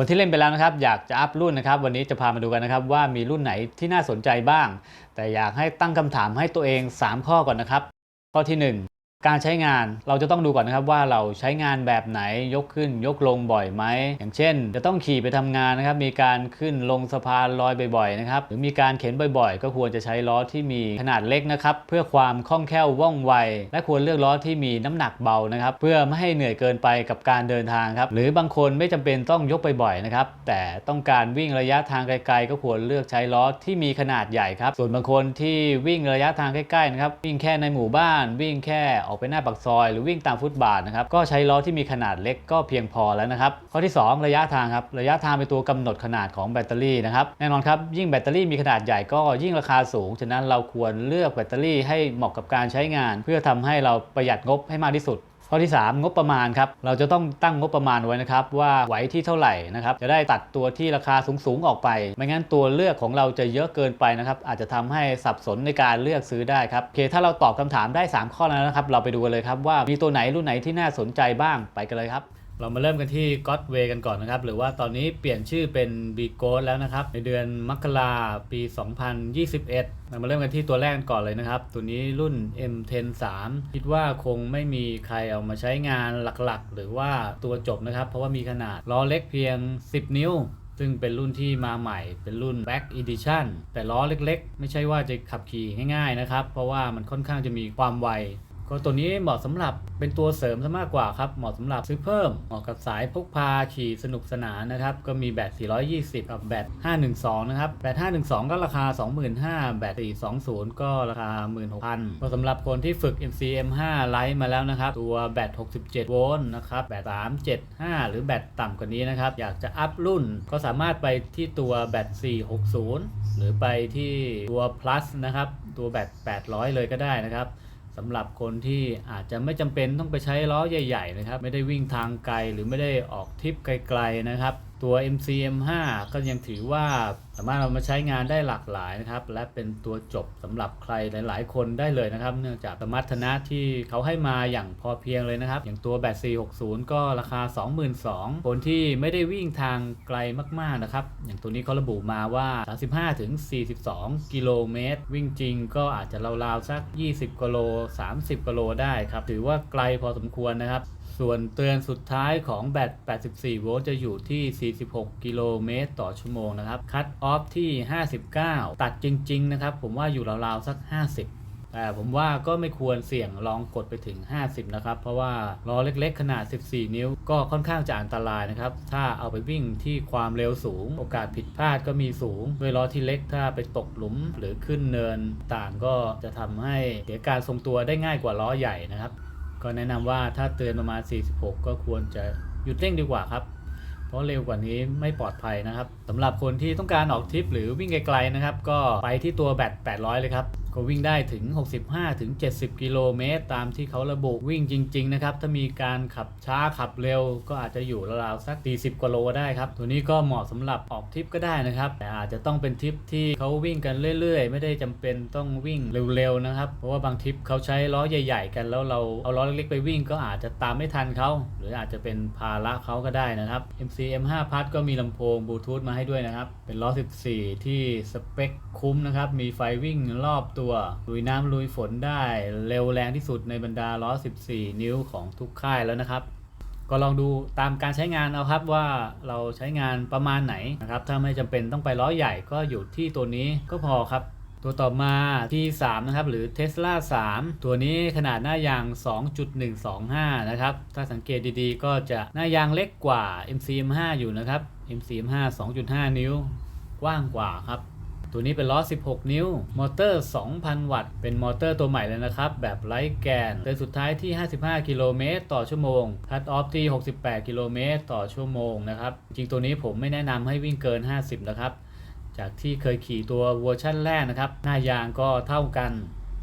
คนที่เล่นไปแล้วนะครับอยากจะอัพรุ่นนะครับ วันนี้จะพามาดูกันนะครับว่ามีรุ่นไหนที่น่าสนใจบ้าง แต่อยากให้ตั้งคำถามให้ตัวเอง 3 ข้อก่อนนะครับ ข้อที่ 1 การใช้งานเราจะต้องดูก่อนนะครับว่าเราใช้งานแบบไหนยกขึ้นยกลงบ่อยไหมอย่างเช่น จะต้องขี่ไปทำงานนะครับมีการขึ้นลงสะพานลอยบ่อยๆนะครับหรือมีการเข็นบ่อยๆ ก็ควรจะใช้ล้อที่มีขนาดเล็กนะครับเพื่อความคล่องแคล่วว่องไว และควรเลือกล้อที่มีน้ำหนักเบานะครับเพื่อไม่ให้เหนื่อยเกินไปกับการเดินทางครับหรือบางคนไม่จำเป็นต้องยกไปบ่อยนะครับแต่ต้องการวิ่งระยะทางไกล ๆ ก็ควรเลือกใช้ล้อที่มีขนาดใหญ่ครับส่วนบางคนที่วิ่งระยะทางใกล้ๆนะครับวิ่งแค่ในหมู่บ้านวิ่งแค่ออกไปหน้าปากซอย หรือวิ่งตามฟุตบาทนะครับก็ใช้ล้อที่มีขนาดเล็กก็เพียงพอแล้วนะครับข้อที่ 2 ระยะทางครับระยะทางเป็นตัวกำหนดขนาดของแบตเตอรี่นะครับแน่นอนครับยิ่งแบตเตอรี่มีขนาดใหญ่ก็ยิ่งราคาสูง ฉะนั้นเราควรเลือกแบตเตอรี่ให้เหมาะกับการใช้งาน เพื่อทำให้เราประหยัดงบให้มากที่สุด ข้อที่ 3 งบประมาณครับ เราจะต้องตั้งงบประมาณไว้นะครับ ว่าไหวที่เท่าไหร่นะครับ จะได้ตัดตัวที่ราคาสูงๆออกไป ไม่งั้นตัวเลือกของเราจะเยอะเกินไปนะครับ อาจจะทำให้สับสนในการเลือกซื้อได้ครับโอเคถ้าเราตอบคำถามได้ 3 ข้อแล้วนะครับ เราไปดูกันเลยครับว่ามีตัวไหนรุ่นไหนที่น่าสนใจบ้างไปกันเลยครับ เรามาเริ่มกันที่ God Way กันก่อนนะครับ หรือว่าตอนนี้เปลี่ยนชื่อเป็น b g o แล้วนะครับ ในเดือนมกราปี 2021 เรามาเริ่มกันที่ตัวแรกก่อนเลยนะครับ ตัวนี้รุ่น M10 3 คิดว่าคงไม่มีใครเอามาใช้งานหลักๆ หรือว่าตัวจบนะครับ เพราะว่ามีขนาดล้อเล็กเพียง 10 นิ้วซึ่งเป็นรุ่นที่มาใหม่ เป็นรุ่น Back Edition แต่ล้อเล็กๆ ไม่ใช่ว่าจะขับขี่ง่ายๆนะครับ เพราะว่ามันค่อนข้างจะมีความไว ก็ตัวนี้เหมาะสำหรับเป็นตัวเสริมซะมากกว่าครับ เหมาะสำหรับซื้อเพิ่ม เหมาะกับสายพกพาขี่สนุกสนานนะครับ ก็มีแบต 420 กับแบต 512 นะครับ แบต 512 ก็ราคา 25,000 แบต 420 ก็ราคา 16,000 ก็สำหรับคนที่ฝึก MCM5 Lite มาแล้วนะครับ ตัวแบต 67 โวลต์นะครับ แบต 375 หรือแบตต่ำกว่านี้นะครับ อยากจะอัพรุ่นก็สามารถไปที่ตัวแบต 460 หรือไปที่ตัว plus นะครับ ตัวแบต 800 เลยก็ได้นะครับ สำหรับคนที่อาจจะไม่จำเป็นต้องไปใช้ล้อใหญ่ ๆ นะครับ ไม่ได้วิ่งทางไกลหรือไม่ได้ออกทริปไกล ๆ นะครับ ตัว MCM5 ก็ยังถือว่า สามารถเอามาใช้งานได้หลากหลายนะครับ และเป็นตัวจบสำหรับใครหลาย ๆ คนได้เลยนะครับ เนื่องจากสมรรถนะที่เขาให้มาอย่างพอเพียงเลยนะครับ อย่างตัวแบต460 ก็ราคา 22,000คนที่ไม่ได้วิ่งทางไกลมาก ๆ นะครับ อย่างตัวนี้เขาระบุมาว่า 35-42 กิโลเมตร วิ่งจริงก็อาจจะราวๆสัก 20กิโล 30กิโลได้ครับ ถือว่าไกลพอสมควรนะครับส่วนเตือนสุดท้ายของแบต 84 โวลต์จะอยู่ที่ 46 กิโลเมตรต่อชั่วโมงนะครับ คัตออฟที่ 59 ตัดจริง ๆ นะครับ ผมว่าอยู่ราวๆสัก 50 แต่ผมว่าก็ไม่ควรเสี่ยงลองกดไปถึง 50 นะครับ เพราะว่าล้อเล็กๆ ขนาด 14 นิ้ว ก็ค่อนข้างจะอันตรายนะครับ ถ้าเอาไปวิ่งที่ความเร็วสูง โอกาสผิดพลาดก็มีสูง ด้วยล้อที่เล็กถ้าไปตกหลุมหรือขึ้นเนินต่างก็จะทำให้เสียการทรงตัวได้ง่ายกว่าล้อใหญ่นะครับ ก็แนะนำว่าถ้าเตือนประมาณ 46 ก็ควรจะหยุดเร่งดีกว่าครับ เพราะเร็วกว่านี้ไม่ปลอดภัยนะครับสำหรับคนที่ต้องการออกทริปหรือวิ่งไกลๆนะครับ ก็ไปที่ตัวแบต800 เลยครับ ก็วิ่งได้ถึง 65ถึง70กิโลเมตร ตามที่เขาระบุวิ่งจริง ๆ นะครับ ถ้ามีการขับช้าขับเร็ว ก็อาจจะอยู่ราวๆสัก40กิโลได้ครับ ตัวนี้ก็เหมาะสำหรับออกทริปก็ได้นะครับ แต่อาจจะต้องเป็นทริปที่เขาวิ่งกันเรื่อย ๆ ไม่ได้จำเป็นต้องวิ่งเร็วๆนะครับ เพราะว่าบางทริปเขาใช้ล้อใหญ่ ๆ กันแล้วเราเอาล้อเล็กๆไปวิ่งก็อาจจะตามไม่ทันเขาหรืออาจจะเป็นภาระเขาก็ได้นะครับ MC M5 พัดก็มีลำโพงบลูทูธมาให้ด้วยนะครับเป็นล้อ 14 ที่สเปคคุ้มนะครับมีไฟวิ่งรอบตัวลุยน้ำลุยฝนได้เร็วแรงที่สุดในบรรดาล้อ 14 นิ้วของทุกค่ายแล้วนะครับ ก็ลองดูตามการใช้งานเอาครับว่าเราใช้งานประมาณไหนนะครับ ถ้าไม่จำเป็นต้องไปล้อใหญ่ก็อยู่ที่ตัวนี้ก็พอครับตัวต่อมาที่3นะครับ หรือ Tesla 3 ตัวนี้ขนาดหน้ายาง 2.125 นะครับ ถ้าสังเกตดีๆ ก็จะหน้ายางเล็กกว่า MCM5 อยู่นะครับ MCM5 2.5 นิ้ว กว้างกว่าครับ ตัวนี้เป็นล้อ 16 นิ้ว มอเตอร์ 2,000 วัตต์ เป็นมอเตอร์ตัวใหม่เลยนะครับ แบบไร้แกนเดินสุดท้ายที่ 55 กิโลเมตรต่อชั่วโมง คัตออฟที่ 68 กิโลเมตรต่อชั่วโมงนะครับ จริงตัวนี้ผมไม่แนะนำให้วิ่งเกิน 50 นะครับ จากที่เคยขี่ตัวเวอร์ชั่นแรกนะครับ หน้ายางก็เท่ากัน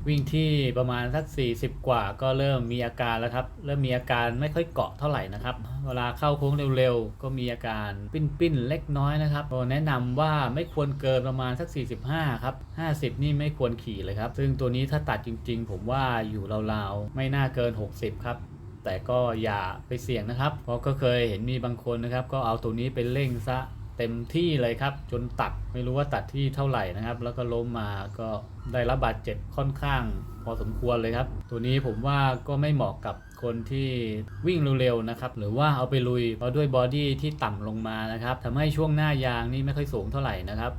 วิ่งที่ประมาณสัก 40 กว่าก็เริ่มมีอาการแล้วครับ เริ่มมีอาการไม่ค่อยเกาะเท่าไหร่นะครับ เวลาเข้าโค้งเร็วๆ ก็มีอาการปิ้นๆ เล็กน้อยนะครับ แนะนำว่าไม่ควรเกินประมาณสัก 45 ครับ 50 นี่ไม่ควรขี่เลยครับ ซึ่งตัวนี้ถ้าตัดจริงๆ ผมว่าอยู่ราวๆ ไม่น่าเกิน 60 ครับแต่ก็อย่าไปเสี่ยงนะครับ เพราะก็เคยเห็นมีบางคนนะครับ ก็เอาตัวนี้ไปเร่งซะ เต็มที่เลยครับ จนตัดไม่รู้ว่าตัดที่เท่าไหร่นะครับ แล้วก็ล้มมาก็ได้รับบาดเจ็บค่อนข้างพอสมควรเลยครับ ตัวนี้ผมว่าก็ไม่เหมาะกับคนที่วิ่งเร็วๆนะครับ หรือว่าเอาไปลุยเพราะด้วยบอดี้ที่ต่ำลงมานะครับทำให้ช่วงหน้ายางนี่ไม่ค่อยสูงเท่าไหร่นะครับ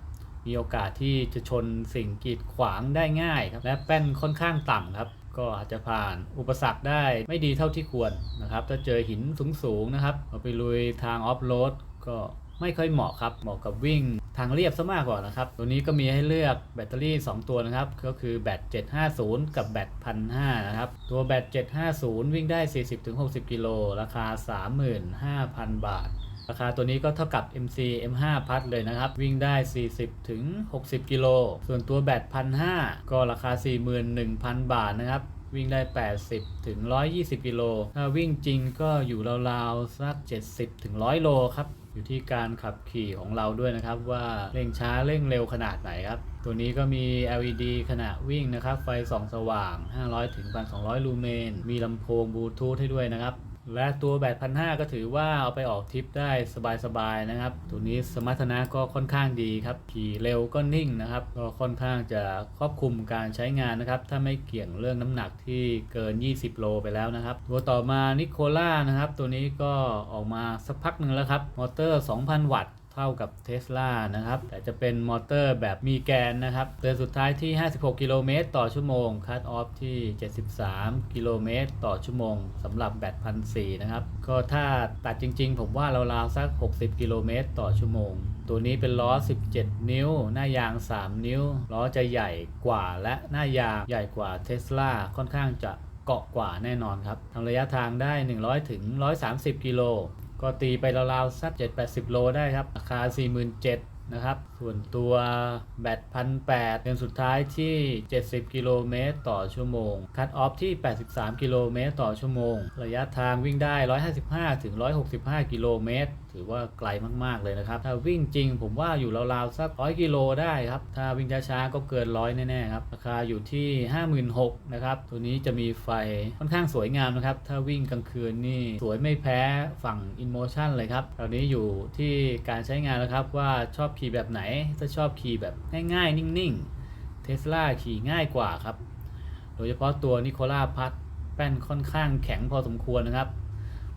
มีโอกาสที่จะชนสิ่งกีดขวางได้ง่ายครับและแป้นค่อนข้างต่ำครับ ก็อาจจะผ่านอุปสรรคได้ไม่ดีเท่าที่ควรนะครับถ้าเจอหินสูงๆนะครับเอาไปลุยทางออฟโรดก็ ไม่ค่อยเหมาะครับ เหมาะกับวิ่งทางเรียบซะมากกว่านะครับ ตัวนี้ก็มีให้เลือกแบตเตอรี่ 2 ตัวนะครับ ก็คือแบต 750 กับแบต1,500นะครับ ตัวแบต 750 วิ่งได้ 40-60 กิโล ราคา 35,000 บาท ราคาตัวนี้ก็เท่ากับ MC M5 พัดเลยนะครับ วิ่งได้ 40ถึง60 กิโล ส่วนตัวแบต1,500ก็ราคา 41,000 บาทนะครับ วิ่งได้ 80 ถึง 120 กิโล ถ้าวิ่งจริงก็อยู่ราวๆ สัก 70 ถึง 100 โลครับ อยู่ที่การขับขี่ของเราด้วยนะครับ ว่าเร่งช้าเร่งเร็วขนาดไหนครับ ตัวนี้ก็มี LED ขณะวิ่งนะครับ ไฟส่องสว่าง 500 ถึง 1,200 ลูเมน มีลำโพงบลูทูธให้ด้วยนะครับ และตัวแบตพันห้าก็ถือว่าเอาไปออกทริปได้สบายๆนะครับ ตัวนี้สมรรถนะก็ค่อนข้างดีครับ ขี่เร็วก็นิ่งนะครับ ก็ค่อนข้างจะครอบคลุมการใช้งานนะครับ ถ้าไม่เกี่ยงเรื่องน้ำหนักที่เกิน 20 โลไปแล้วนะครับ ตัวต่อมานิโคล่านะครับ ตัวนี้ก็ออกมาสักพักหนึ่งแล้วครับ มอเตอร์ 2,000 วัตต์ เท่ากับเท s l a นะครับ แต่จะเป็นมอเตอร์แบบมีแกนนะครับเตือนสุดท้ายที่ 56 กิโลเมตรต่อชั่วโมงคัตออฟที่ 73 กิโลเมตรต่อชั่วโมงสำหรับแบตพันสนะครับ ก็ถ้าตัดจริงๆ ผมว่าราวๆสัก 60 กิโลเมตรต่อชั่วโมง ตัวนี้เป็นล้อ 17 นิ้ว หน้ายาง 3 นิ้ว ล้อจะใหญ่กว่าและหน้ายางใหญ่กว่าเท s l a ค่อนข้างจะเกาะกว่าแน่นอนครับทำระยะทางได้ 100 ถึง 130 กิโล ก็ตีไปราวๆสัก7-80 โลได้ครับ ราคา 47,000นะครับ ส่วนตัวแบตพันแปดเดือนสุดท้ายที่ 70 กิโลเมตรต่อชั่วโมง คัตออฟที่ 83 กิโลเมตรต่อชั่วโมง ระยะทางวิ่งได้ 155ถึง165 กิโลเมตร ถือว่าไกลมากๆเลยนะครับ ถ้าวิ่งจริงผมว่าอยู่ราวๆสัก100กิโลได้ครับ ถ้าวิ่งช้าๆก็เกินร้อยแน่ๆครับ ราคาอยู่ที่ 56,000นะครับ ตัวนี้จะมีไฟค่อนข้างสวยงามนะครับ ถ้าวิ่งกลางคืนนี่สวยไม่แพ้ฝั่ง InMotion เลยครับคราวนี้อยู่ที่การใช้งานแล้วครับว่าชอบขี่แบบไหน ถ้าชอบขี่แบบง่ายๆ นิ่งๆเทสลาขี่ง่ายกว่าครับ โดยเฉพาะตัวนิโคล่าพัดแป้นค่อนข้างแข็งพอสมควรนะครับ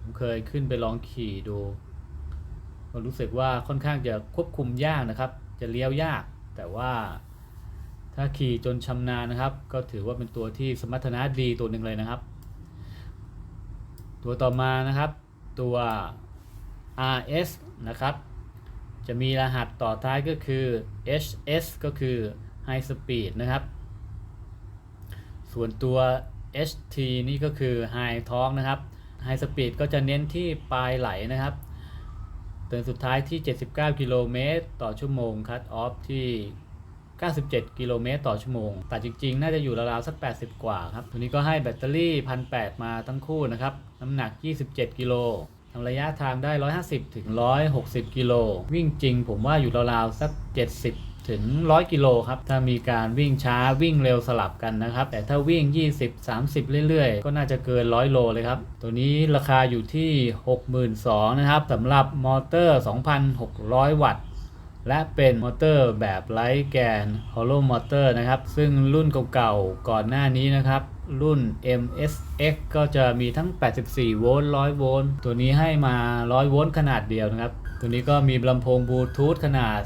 ผมเคยขึ้นไปลองขี่ดู ก็รู้สึกว่าค่อนข้างจะควบคุมยากนะครับ จะเลี้ยวยาก แต่ว่าถ้าขี่จนชำนาญนะครับ ก็ถือว่าเป็นตัวที่สมรรถนะดีตัวหนึ่งเลยนะครับ ตัวต่อมานะครับตัว RS นะครับ จะมีรหัสต่อท้ายก็คือ HS ก็คือ High Speed นะครับ ส่วนตัว HT นี่ก็คือ High Torque นะครับ High Speed ก็จะเน้นที่ปลายไหลนะครับ เตือนสุดท้ายที่ 79 กิโลเมตรต่อชั่วโมง คัตออฟที่ 97 กิโลเมตรต่อชั่วโมง แต่จริงๆ น่าจะอยู่ราวๆ สัก 80 กว่าครับ ตัวนี้ก็ให้แบตเตอรี่ 1,800 มาทั้งคู่นะครับ น้ำหนัก 27 กิโลทำระยะทางได้ 150 ถึง 160 กิโล วิ่งจริงผมว่าอยู่ราวๆ สัก 70 ถึง 100 กิโลครับ ถ้ามีการวิ่งช้าวิ่งเร็วสลับกันนะครับ แต่ถ้าวิ่ง 20 30 เรื่อยๆ ก็น่าจะเกิน 100 โลเลยครับ ตัวนี้ราคาอยู่ที่ 62,000นะครับสำหรับมอเตอร์ 2,600 วัตต์และเป็นมอเตอร์แบบไร้แกน Hollow Motor นะครับ ซึ่งรุ่นเก่าๆก่อนหน้านี้นะครับ รุ่น MSX ก็จะมีทั้ง 84 โวลต์ 100 โวลต์ ตัวนี้ให้มา 100 โวลต์ขนาดเดียวนะครับ ตัวนี้ก็มีลำโพงบลูทูธขนาด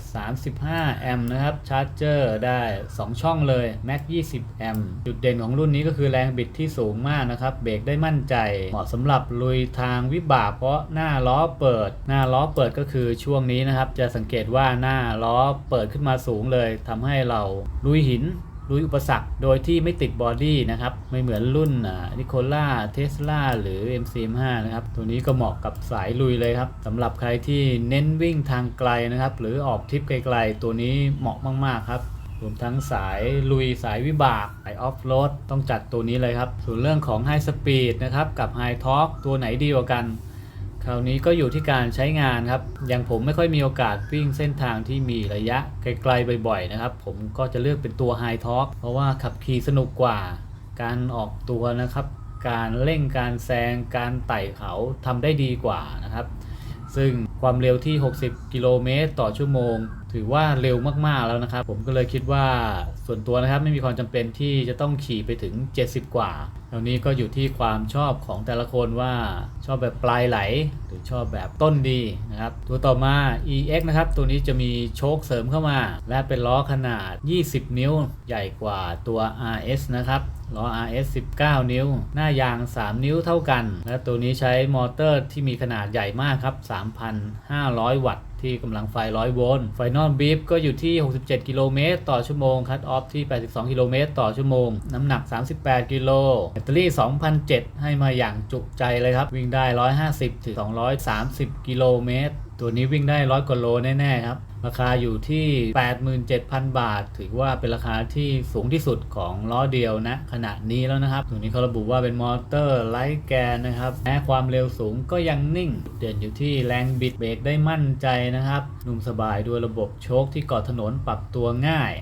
35 แอมป์นะครับ ชาร์จเจอร์ได้ 2 ช่องเลย Max 20 แอมป์ จุดเด่นของรุ่นนี้ก็คือแรงบิดที่สูงมากนะครับ เบรกได้มั่นใจ เหมาะสำหรับลุยทางวิบากเพราะหน้าล้อเปิด หน้าล้อเปิดก็คือช่วงนี้นะครับ จะสังเกตว่าหน้าล้อเปิดขึ้นมาสูงเลยทำให้เราลุยหิน ลุยอุปสรรคโดยที่ไม่ติดบอดี้นะครับ ไม่เหมือนรุ่นนิโคล่าเทสลาหรือ MC5 นะครับ ตัวนี้ก็เหมาะกับสายลุยเลยครับสำหรับใครที่เน้นวิ่งทางไกลนะครับ หรือออกทริปไกลๆ ตัวนี้เหมาะมากๆครับรวมทั้งสายลุยสายวิบากสายออฟโรดต้องจัดตัวนี้เลยครับ ส่วนเรื่องของ High Speed นะครับกับ High Torque ตัวไหนดีกว่ากัน คราวนี้ก็อยู่ที่การใช้งานครับ อย่างผมไม่ค่อยมีโอกาสวิ่งเส้นทางที่มีระยะไกลๆบ่อยๆนะครับ ผมก็จะเลือกเป็นตัว High Top เพราะว่าขับขี่สนุกกว่า การออกตัวนะครับ การเร่งการแซง การไต่เขาทำได้ดีกว่านะครับ ซึ่งความเร็วที่ 60 กิโลเมตรต่อชั่วโมง ถือว่าเร็วมากๆแล้วนะครับ ผมก็เลยคิดว่าส่วนตัวนะครับไม่มีความจำเป็นที่จะต้องขี่ไปถึง 70 กว่าตรงนี้ก็อยู่ที่ความชอบของแต่ละคนว่าชอบแบบปลายไหล หรือชอบแบบต้นดีนะครับ ตัวต่อมา EX นะครับ ตัวนี้จะมีโชคเสริมเข้ามา และเป็นล้อขนาด 20 นิ้ว ใหญ่กว่าตัว RS นะครับล้อ RS 19 นิ้ว หน้ายาง 3 นิ้วเท่ากัน และตัวนี้ใช้มอเตอร์ที่มีขนาดใหญ่มากครับ 3,500 วัตต์ ที่กำลังไฟ 100 โวลต์ไฟนอลบีฟก็อยู่ที่ 67 กิโลเมตรต่อชั่วโมง คัตออฟที่ 82 กิโลเมตรต่อชั่วโมง น้ำหนัก 38 กิโล แบตเตอรี่ 2,007 ให้มาอย่างจุใจเลยครับ วิ่งได้ 150 ถึง 230 กิโลเมตร ตัวนี้วิ่งได้ 100กว่าโลแน่ ๆ ครับ ราคาอยู่ที่ 87,000 บาท ถือว่าเป็นราคาที่สูงที่สุดของล้อเดียวนะ ขณะนี้แล้วนะครับตรงนี้เขาระบุว่าเป็นมอเตอร์ไลท์แกนนะครับแม้ความเร็วสูงก็ยังนิ่ง เด่นอยู่ที่แรงบิดเบรกได้มั่นใจนะครับ นุ่มสบายด้วยระบบโชคที่เกาะถนนปรับตัวง่าย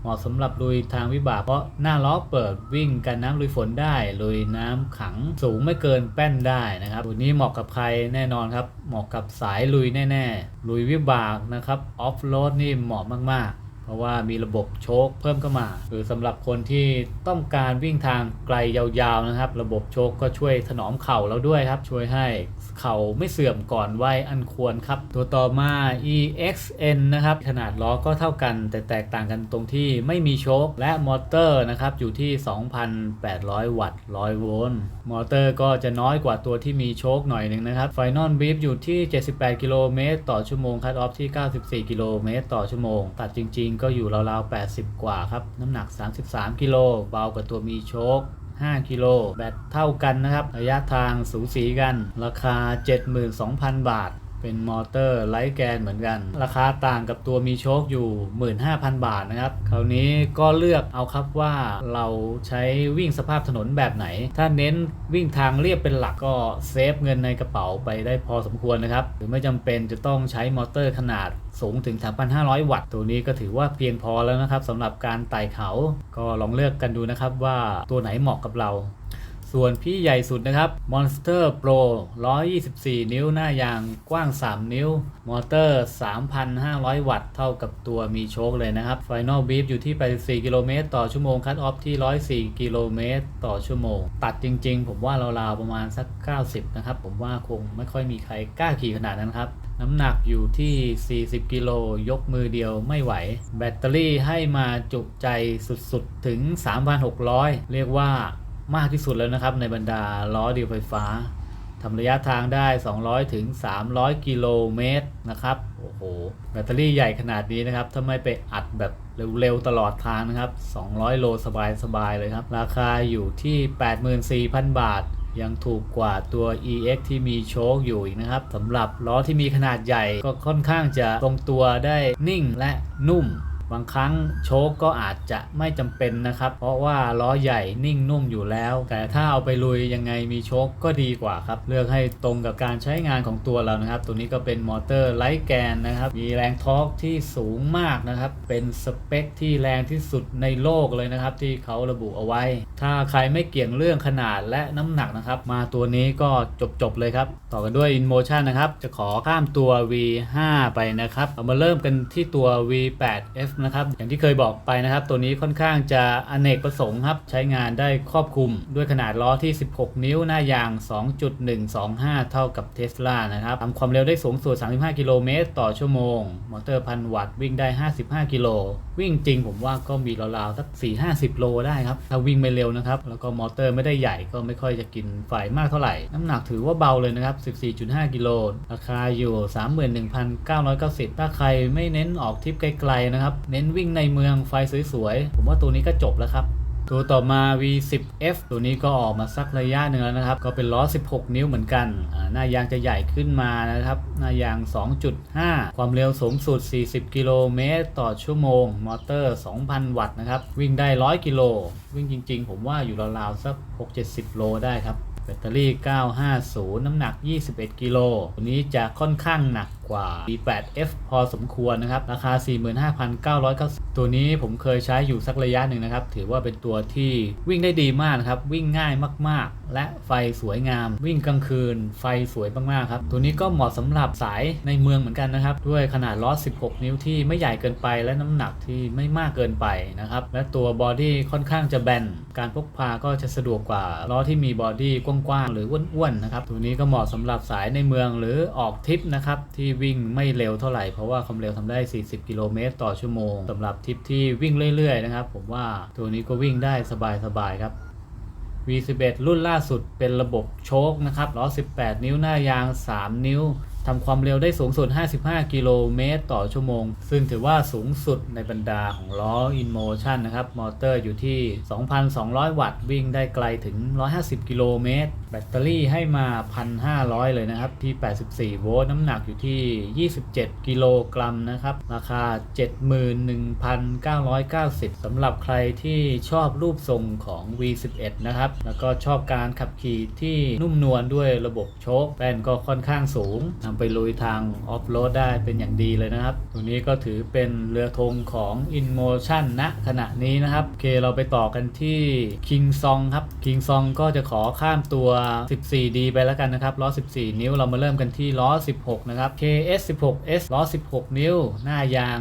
เหมาะสำหรับลุยทางวิบากเพราะหน้าล้อเปิดวิ่งกันน้ำลุยฝนได้ลุยน้ำขังสูงไม่เกินแป้นได้นะครับตัวนี้เหมาะกับใครแน่นอนครับ เหมาะกับสายลุยแน่ๆลุยวิบากนะครับออฟโรดนี่เหมาะมากๆเพราะว่ามีระบบโชคเพิ่มเข้ามาหรือสำหรับคนที่ต้องการวิ่งทางไกลยาวๆนะครับ ระบบโชคก็ช่วยถนอมเข่าเราด้วยครับ ช่วยให้ เข่าไม่เสื่อมก่อนวัยอันควรครับ ตัวต่อมา EXN นะครับ ขนาดล้อก็เท่ากัน แต่แตกต่างกันตรงที่ไม่มีโชคและมอเตอร์นะครับ อยู่ที่ 2,800 วัตต์ 100 โวลต์มอเตอร์ก็จะน้อยกว่าตัวที่มีโชคหน่อยหนึ่งนะครับไฟนอลบีฟอยู่ที่ 78 กิโลเมตรต่อชั่วโมงคัตออฟที่ 94 กิโลเมตรต่อชั่วโมง ตัดจริง ๆ ก็อยู่ราวๆ 80 กว่าครับ น้ำหนัก 33 กิโล เบากว่าตัวมีโชค 5 กิโล แบตเท่ากันนะครับ ระยะทางสูสีกัน ราคา 72,000 บาท เป็นมอเตอร์ไลท์แกนเหมือนกัน ราคาต่างกับตัวมีโชคอยู่ 15,000 บาทนะครับ คราวนี้ก็เลือกเอาครับว่าเราใช้วิ่งสภาพถนนแบบไหน ถ้าเน้นวิ่งทางเรียบเป็นหลักก็เซฟเงินในกระเป๋าไปได้พอสมควรนะครับ หรือไม่จำเป็นจะต้องใช้มอเตอร์ขนาดสูงถึง 3,500 วัตต์ ตัวนี้ก็ถือว่าเพียงพอแล้วนะครับสำหรับการไต่เขา ก็ลองเลือกกันดูนะครับว่าตัวไหนเหมาะกับเรา ส่วนพี่ใหญ่สุดนะครับ Monster Pro 124 นิ้วหน้ายางกว้าง 3 นิ้ว มอเตอร์ 3,500 วัตต์เท่ากับตัวมีโชคเลยนะครับ Final Beep อยู่ที่ 84 กิโลเมตรต่อชั่วโมง คัตออฟที่ 104 กิโลเมตรต่อชั่วโมง ตัดจริงๆ ผมว่าราวๆประมาณสัก 90 นะครับ ผมว่าคงไม่ค่อยมีใครกล้าขี่ขนาดนั้นครับน้ำหนักอยู่ที่ 40 กิโล ยกมือเดียวไม่ไหว แบตเตอรี่ให้มาจุใจสุดๆ ถึง 3,600 เรียกว่า มากที่สุดแล้วนะครับ ในบรรดาล้อเดียวไฟฟ้าทำระยะทางได้ 200 ถึง 300 กิโลเมตรนะครับ โอ้โห แบตเตอรี่ใหญ่ขนาดนี้นะครับ ถ้าไม่ไปอัดแบบเร็วๆตลอดทางนะครับ 200 โลสบายๆเลยครับ ราคาอยู่ที่ 84,000 บาท ยังถูกกว่าตัว EX ที่มีโชคอยู่อีกนะครับสำหรับล้อที่มีขนาดใหญ่ก็ค่อนข้างจะตรงตัวได้นิ่งและนุ่ม บางครั้งโชคก็อาจจะไม่จำเป็นนะครับ เพราะว่าล้อใหญ่นิ่งนุ่มอยู่แล้ว แต่ถ้าเอาไปลุยยังไงมีโชคก็ดีกว่าครับ เลือกให้ตรงกับการใช้งานของตัวเรานะครับ ตัวนี้ก็เป็นมอเตอร์ไลท์แกนนะครับ มีแรงทอร์กที่สูงมากนะครับ เป็นสเปคที่แรงที่สุดในโลกเลยนะครับ ที่เขาระบุเอาไว้ ถ้าใครไม่เกี่ยงเรื่องขนาดและน้ำหนักนะครับ มาตัวนี้ก็จบๆเลยครับ ต่อกันด้วย InMotion นะครับ จะขอข้ามตัว V5 ไปนะครับ เรามาเริ่มกันที่ตัว V8F นะครับ อย่างที่เคยบอกไปนะครับ ตัวนี้ค่อนข้างจะอเนกประสงค์ครับ ใช้งานได้ครอบคลุม ด้วยขนาดล้อที่ 16 นิ้วหน้ายาง 2.125 เท่ากับ Tesla นะครับทำความเร็วได้สูงสุด 35 กิโลเมตรต่อชั่วโมง มอเตอร์พันวัตต์วิ่งได้ 55 กิโล วิ่งจริงผมว่าก็มีราวๆสัก4-50 โลได้ครับ ถ้าวิ่งไม่เร็วนะครับ แล้วก็มอเตอร์ไม่ได้ใหญ่ก็ไม่ค่อยจะกินไฟมากเท่าไหร่ น้ำหนักถือว่าเบาเลยนะครับ 14.5 กิโล ราคาอยู่ 31,990 ถ้าใครไม่เน้นออกทริปไกลๆนะครับเน้นวิ่งในเมืองไฟสวยๆ ผมว่าตัวนี้ก็จบแล้วครับ ตัวต่อมา V10F ตัวนี้ก็ออกมาสักระยะหนึ่งแล้วนะครับ ก็เป็นล้อ 16 นิ้วเหมือนกัน หน้ายางจะใหญ่ขึ้นมานะครับ หน้ายาง 2.5 ความเร็วสูงสุด 40 กิโลเมตรต่อชั่วโมง มอเตอร์ 2,000 วัตต์นะครับ วิ่งได้ 100 กิโล วิ่งจริงๆ ผมว่าอยู่ราวๆ สัก 6-70 โลได้ครับแบตเตอรี่ 950 น้ำหนัก 21 กิโลตัวนี้จะค่อนข้างหนัก กว่า B8F พอสมควรนะครับ ราคา 45,990 ตัวนี้ผมเคยใช้อยู่สักระยะหนึ่งนะครับ ถือว่าเป็นตัวที่วิ่งได้ดีมากนะครับ วิ่งง่ายมากๆ และไฟสวยงาม วิ่งกลางคืน ไฟสวยมากๆครับ ตัวนี้ก็เหมาะสำหรับสายในเมืองเหมือนกันนะครับ ด้วยขนาดล้อ 16 นิ้วที่ไม่ใหญ่เกินไปและน้ำหนักที่ไม่มากเกินไปนะครับ และตัวบอดี้ค่อนข้างจะแบน การพกพาก็จะสะดวกกว่าล้อที่มีบอดี้กว้างๆหรืออ้วนๆนะครับ ตัวนี้ก็เหมาะสำหรับสายในเมืองหรือออกทริปนะครับที่วิ่งไม่เร็วเท่าไหร่ เพราะว่าความเร็วทำได้ 40 กิโลเมตรต่อชั่วโมงสำหรับทริปที่วิ่งเรื่อยๆนะครับ ผมว่าตัวนี้ก็วิ่งได้สบายๆครับ V11 รุ่นล่าสุดเป็นระบบโชคนะครับล้อ 18 นิ้วหน้ายาง 3 นิ้วทำความเร็วได้สูงสุด 55 กิโลเมตรต่อชั่วโมง ซึ่งถือว่าสูงสุดในบรรดาของล้อ InMotion นะครับ มอเตอร์อยู่ที่ 2,200 วัตต์ วิ่งได้ไกลถึง 150 กิโลเมตร แบตเตอรี่ให้มา 1,500 เลยนะครับ ที่ 84 โวลต์ น้ำหนักอยู่ที่ 27 กิโลกรัมนะครับ ราคา 71,990 สำหรับใครที่ชอบรูปทรงของ V11 นะครับ แล้วก็ชอบการขับขี่ที่นุ่มนวลด้วยระบบโชคแป้นก็ค่อนข้างสูงนำไปลุยทางออฟโรดได้เป็นอย่างดีเลยนะครับ ตัวนี้ก็ถือเป็นเรือธงของ InMotion ณขณะนี้นะครับ โอเคเราไปต่อกันที่ King Song ครับ King Song ก็จะขอข้ามตัว 14D ไปแล้วกันนะครับล้อ 14 นิ้วเรามาเริ่มกันที่ล้อ 16 นะครับ KS 16S ล้อ 16 นิ้ว หน้ายาง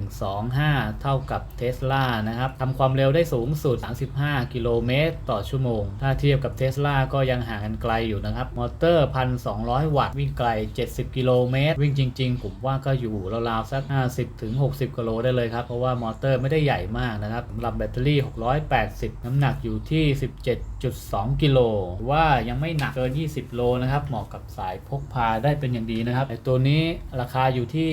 2.125 เท่ากับ Tesla นะครับทำความเร็วได้สูงสุด 35 กิโลเมตร ต่อชั่วโมง ถ้าเทียบกับ Tesla ก็ยังห่างกันไกลอยู่นะครับ มอเตอร์ 1,200 วัตต์ วิ่งไกล 70 กิโลเมตร วิ่งจริง ๆ ผมว่าก็อยู่ราวๆสัก 50 ถึง 60 กิโลได้เลยครับ เพราะว่ามอเตอร์ไม่ได้ใหญ่มากนะครับสำหรับแบตเตอรี่ 680 น้ำหนักอยู่ที่ 17.2 กิโลว่ายังไม่หนักเกิน 20 โลนะครับ เหมาะกับสายพกพาได้เป็นอย่างดีนะครับแต่ตัวนี้ราคาอยู่ที่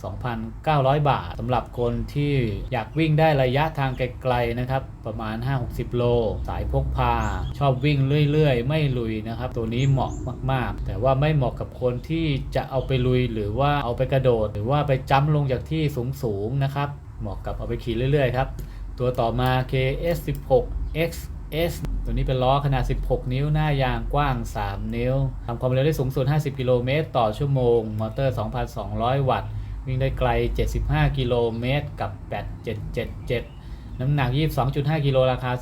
32,900 บาทสำหรับคนที่อยากวิ่งได้ระยะทางไกลๆนะครับ ประมาณ 5-60 โล สายพกพา ชอบวิ่งเรื่อยๆ ไม่ลุยนะครับ ตัวนี้เหมาะมากๆ แต่ว่าไม่เหมาะกับคนที่จะเอาไปลุยหรือว่าเอาไปกระโดด หรือว่าไปจัมป์ลงจากที่สูงๆนะครับ เหมาะกับเอาไปขี่เรื่อยๆครับ ตัวต่อมา KS16X S ตัวนี้เป็นล้อขนาด 16 นิ้วหน้ายางกว้าง 3 นิ้วทำความเร็วได้สูงสุด 50 กิโลเมตรต่อชั่วโมง มอเตอร์ 2,200 วัตต์ วิ่งได้ไกล 75 กิโลเมตรกับ 8777น้ำหนัก 22.5 กิโล ราคา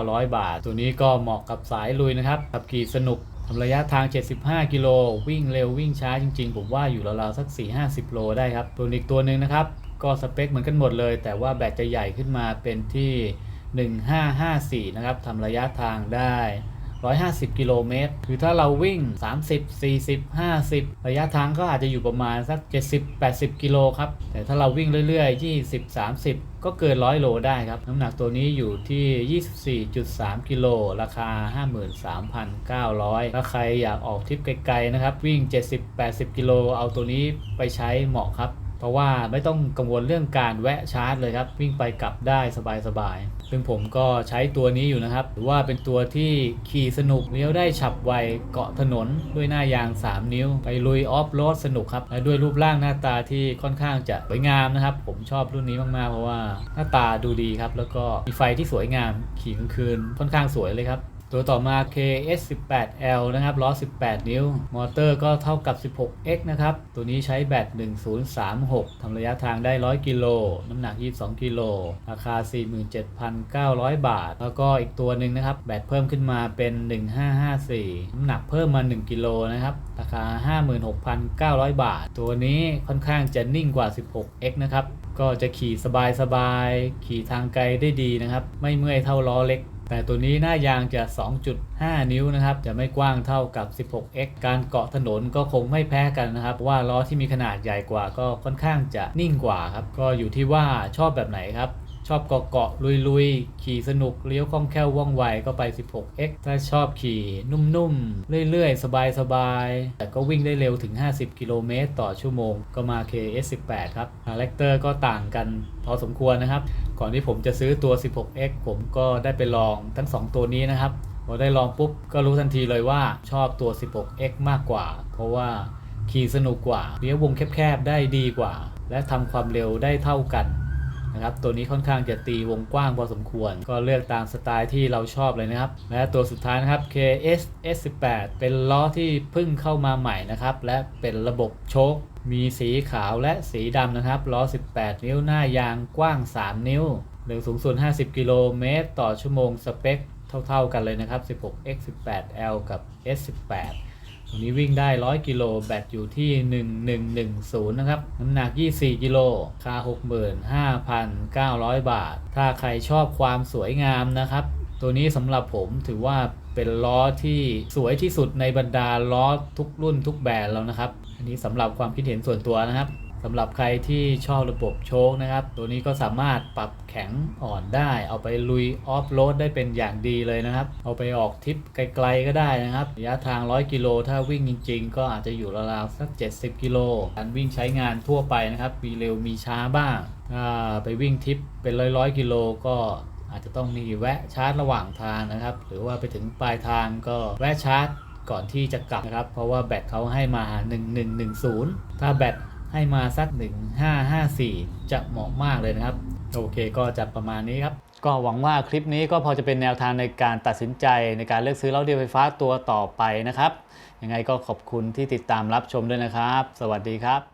43,900 บาท ตัวนี้ก็เหมาะกับสายลุยนะครับ ขับขี่สนุกทำระยะทาง 75 กิโล วิ่งเร็ววิ่งช้าจริง ๆ ผมว่าอยู่ราวๆสัก 4-50 โลได้ครับ ตัวอีกตัวหนึ่งนะครับ ก็สเปคเหมือนกันหมดเลย แต่ว่าแบตจะใหญ่ขึ้นมาเป็นที่ 1554 นะครับทำระยะทางได้ 150 กิโลเมตร คือถ้าเราวิ่ง 30 40 50 ระยะทางก็อาจจะอยู่ประมาณสัก 70 80 กิโลครับ แต่ถ้าเราวิ่งเรื่อยๆ 20 30 ก็เกิน 100 โลได้ครับ น้ำหนักตัวนี้อยู่ที่ 24.3 กิโล ราคา 53,900 ถ้าใครอยากออกทริปไกลๆนะครับ วิ่ง 70-80 กิโล เอาตัวนี้ไปใช้เหมาะครับ ราะว่าไม่ต้องกังวลเรื่องการแวะชาร์จเลยครับ วิ่งไปกลับได้สบายๆ ซึ่งผมก็ใช้ตัวนี้อยู่นะครับถือว่าเป็นตัวที่ขี่สนุกเลี้ยวได้ฉับไวเกาะถนนด้วยหน้ายาง 3 นิ้ว ไปลุยออฟโรดสนุกครับและด้วยรูปร่างหน้าตาที่ค่อนข้างจะสวยงามนะครับ ผมชอบรุ่นนี้มากๆเพราะว่าหน้าตาดูดีครับแล้วก็มีไฟที่สวยงามขี่กลางคืนค่อนข้างสวยเลยครับ ตัวต่อมา KS18L นะครับล้อ 18 นิ้ว มอเตอร์ก็เท่ากับ 16X นะครับ ตัวนี้ใช้แบต 1036 ทำระยะทางได้ 100 กิโล น้ำหนัก 22 กิโล ราคา 47,900 บาท แล้วก็อีกตัวหนึ่งนะครับ แบตเพิ่มขึ้นมาเป็น 1554 น้ำหนักเพิ่มมา 1 กิโลนะครับ ราคา 56,900 บาท ตัวนี้ค่อนข้างจะนิ่งกว่า 16X นะครับ ก็จะขี่สบายๆ ขี่ทางไกลได้ดีนะครับ ไม่เมื่อยเท่าล้อเล็ก แต่ตัวนี้หน้ายางจะ 2.5 นิ้วนะครับ จะไม่กว้างเท่ากับ 16x การเกาะถนนก็คงไม่แพ้กันนะครับเพราะว่าล้อที่มีขนาดใหญ่กว่าก็ค่อนข้างจะนิ่งกว่าครับ ก็อยู่ที่ว่าชอบแบบไหนครับ ชอบเกาะเกาะลุยลุยๆ ขี่สนุกเลี้ยวคล่องแคล่วว่องไวก็ไป 16x ถ้าชอบขี่นุ่มๆ เรื่อยๆ สบายๆ แต่ก็วิ่งได้เร็วถึง 50 กิโลเมตรต่อชั่วโมง ก็มา KS18 ครับคาแรคเตอร์ก็ต่างกันพอสมควรนะครับ ก่อนที่ผมจะซื้อตัว 16x ผมก็ได้ไปลองทั้ง 2 ตัวนี้นะครับพอได้ลองปุ๊บก็รู้ทันทีเลยว่าชอบตัว 16x มากกว่า เพราะว่าขี่สนุกกว่าเลี้ยววงแคบๆ ได้ดีกว่า และทำความเร็วได้เท่ากัน นะครับ ตัวนี้ค่อนข้างจะตีวงกว้างพอสมควร ก็เลือกตามสไตล์ที่เราชอบเลยนะครับ และตัวสุดท้ายนะครับ KS S18 เป็นล้อที่เพิ่งเข้ามาใหม่นะครับ และเป็นระบบโชคมีสีขาวและสีดำนะครับ ล้อ 18 นิ้วหน้ายางกว้าง 3 นิ้วเร็วสูงสุด 50 กิโลเมตร ต่อชั่วโมง สเปค เท่า ๆ กันเลยนะครับ 16 X 18 L กับ S 18 ตัวนี้วิ่งได้ 100 กิโลแบตอยู่ที่ 1110 นะครับ น้ำหนัก 24 กิโลค่า 65,900 บาท ถ้าใครชอบความสวยงามนะครับ ตัวนี้สำหรับผมถือว่าเป็นล้อที่สวยที่สุดในบรรดาล้อทุกรุ่นทุกแบรนด์แล้วนะครับ อันนี้สำหรับความคิดเห็นส่วนตัวนะครับ สำหรับใครที่ชอบระบบโชคนะครับ ตัวนี้ก็สามารถปรับแข็งอ่อนได้ เอาไปลุยออฟโรดได้เป็นอย่างดีเลยนะครับ เอาไปออกทริปไกลๆก็ได้นะครับระยะทาง 100 กิโลถ้าวิ่งจริง ๆ ก็อาจจะอยู่ราวๆสัก 70 กิโลการวิ่งใช้งานทั่วไปนะครับ มีเร็วมีช้าบ้างไปวิ่งทริปเป็นร้อยๆกิโลก็อาจจะต้องมีแวะชาร์จระหว่างทางนะครับ หรือว่าไปถึงปลายทางก็แวะชาร์จก่อนที่จะกลับนะครับ เพราะว่าแบตเขาให้มา 1110 ถ้าแบต ให้มาสัก 1554 จะเหมาะมากเลยนะครับ โอเคก็จะประมาณนี้ครับ ก็หวังว่าคลิปนี้ก็พอจะเป็นแนวทางในการตัดสินใจในการเลือกซื้อรถเดียวไฟฟ้าตัวต่อไปนะครับ ยังไงก็ขอบคุณที่ติดตามรับชมด้วยนะครับ สวัสดีครับ